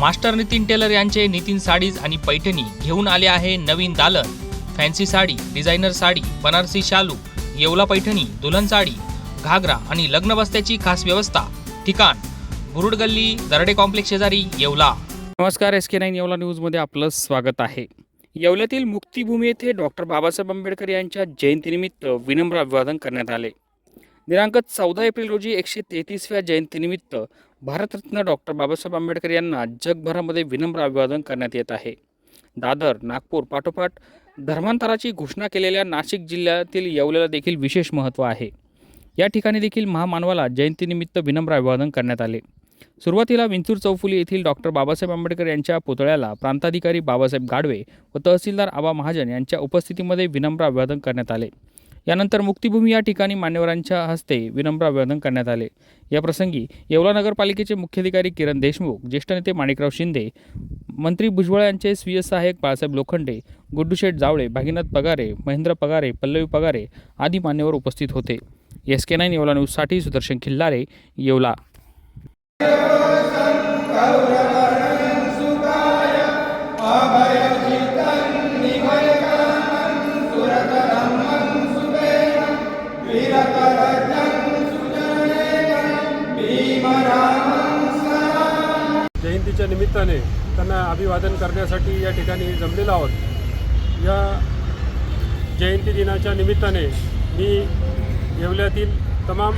Master Nitin teller यांचे Nitin sarees आणि पैठणी घेऊन आले आहे नवीन दालन. फॅन्सी साडी डिझायनर साडी बनारसी शालू येवला पैठणी दुल्हन साडी घागरा आणि लग्न बस्त्याची खास व्यवस्था. ठिकाण बुरुड गल्ली दरडे कॉम्प्लेक्स शेजारी येवला. नमस्कार एस के नाईन येवला न्यूजमध्ये आपलं स्वागत आहे. येवल्यातील मुक्तिभूमी येथे डॉक्टर बाबासाहेब आंबेडकर यांच्या जयंतीनिमित्त विनम्र अभिवादन करण्यात आले. दिनांक चौदा एप्रिल रोजी एकशे तेहतीसव्या जयंतीनिमित्त भारतरत्न डॉक्टर बाबासाहेब आंबेडकर यांना जगभरामध्ये विनम्र अभिवादन करण्यात येत आहे. दादर नागपूर पाठोपाठ धर्मांतराची घोषणा केलेल्या नाशिक जिल्ह्यातील येवल्याला देखील विशेष महत्त्व आहे. या ठिकाणी देखील महामानवाला जयंतीनिमित्त विनम्र अभिवादन करण्यात आले. सुरुवातीला विंचूर चौफुली येथील डॉक्टर बाबासाहेब आंबेडकर यांच्या पुतळ्याला प्रांताधिकारी बाबासाहेब गाडवे व तहसीलदार आबा महाजन यांच्या उपस्थितीमध्ये विनम्र अभिवादन करण्यात आले. यानंतर मुक्तिभूमी या ठिकाणी मान्यवरांच्या हस्ते विनम्र अभिवादन करण्यात आले. या प्रसंगी येवला नगरपालिकेचे मुख्याधिकारी किरण देशमुख ज्येष्ठ नेते माणिकराव शिंदे मंत्री भुजबळ यांचे स्वीय सहाय्यक बाळासाहेब लोखंडे गुड्डूशेठ जावळे भागीनाथ पगारे महेंद्र पगारे पल्लवी पगारे आदी मान्यवर उपस्थित होते. एस के नाईन येवला न्यूजसाठी सुदर्शन खिल्लारे येवला. निमित्ताने त्यांना अभिवादन करण्यासाठी या ठिकाणी जमलेलो आहोत. या जयंती दिनाच्या निमित्ताने मी येवल्यातील तमाम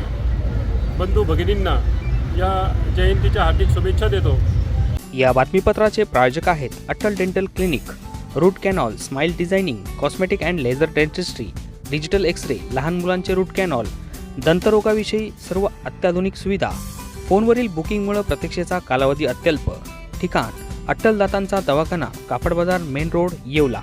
बंधू भगिनींना या जयंतीच्या हार्दिक शुभेच्छा देतो. या बातमीपत्राचे प्रायोजक आहेत Atal dental clinic root canal smile designing cosmetic and laser dentistry digital X ray लहान मुलांचे रूट कॅनॉल दंतरोगाविषयी सर्व अत्याधुनिक सुविधा फोनवरील बुकिंगमुळे प्रतीक्षेचा कालावधी अत्यल्प. ठिकाण अट्टलदातांचा दवाखाना कापड बाजार मेन रोड येवला.